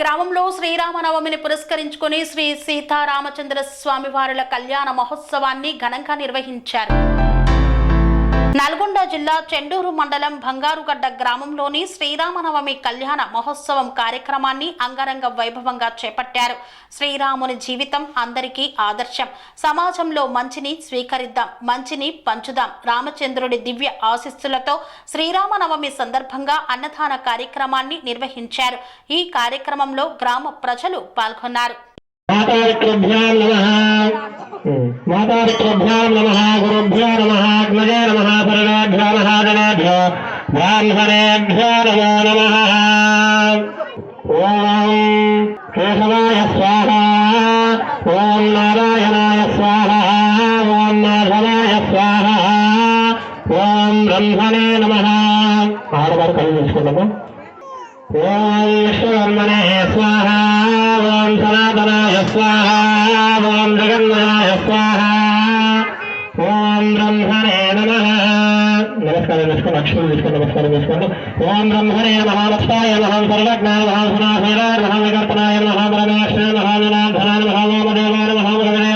గ్రామంలో శ్రీరామనవమిని పురస్కరించుకుని శ్రీ సీతారామచంద్ర స్వామి వారుల కళ్యాణ మహోత్సవాన్ని ఘనంగా నిర్వహించారు. నల్గొండ జిల్లా చెండూరు మండలం బంగారుగడ్డ గ్రామంలోని శ్రీరామనవమి కళ్యాణ మహోత్సవం కార్యక్రమాన్ని అంగరంగ వైభవంగా చేపట్టారు. శ్రీరాముని జీవితం అందరికీ ఆదర్శం. సమాజంలో మంచిని స్వీకరిద్దాం మంచిని పంచుదాం. రామచంద్రుడి దివ్య ఆశీస్సులతో శ్రీరామనవమి సందర్భంగా అన్నదాన కార్యక్రమాన్ని నిర్వహించారు. ఈ కార్యక్రమంలో గ్రామ ప్రజలు పాల్గొన్నారు. మాతాపితృభ్యాం నమః. గురుభ్యో నమః పరమేభ్యో మహాజనేభ్యో బ్రాహ్మణేభ్యో నమో నమః ఓం కేశవాయ స్వాహ ఓం నారాయణాయ స్వాహ ఓం మాధవాయ స్వాహ ఓం బ్రహ్మణే నమః ఆడవారు కళ్ళు తీసుకున్నాము ఓం విశ్వకర్మణే స్వాహ ఓం సనాతనాయ స్వాహ ఓం జగన్నాయ లక్ష్మణ్ తీసుకోండి నమస్కారం తీసుకోండి ఓం బ్రహ్మణే మహాలక్ష్మాయ లక్ష్మాయ నమ సర్వజ్ఞాన నమ సునాశీరాయ నమ వికర్తనాయ నమ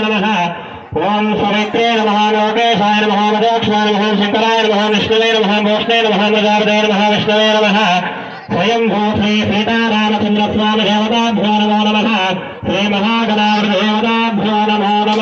నమ ఓం సవిత్రే మహాలోకేశాయ లోకేశాయ మహాశంకరాయ మహావిష్ణువే మహాభోష్ణే శంకరాయ నమ నమ భూష్ణే స్వయం భూ శ్రీ సీతారామచంద్రస్వామి దేవతాభ్యో నమో నమ శ్రీ మహాగణావృత నమో నమ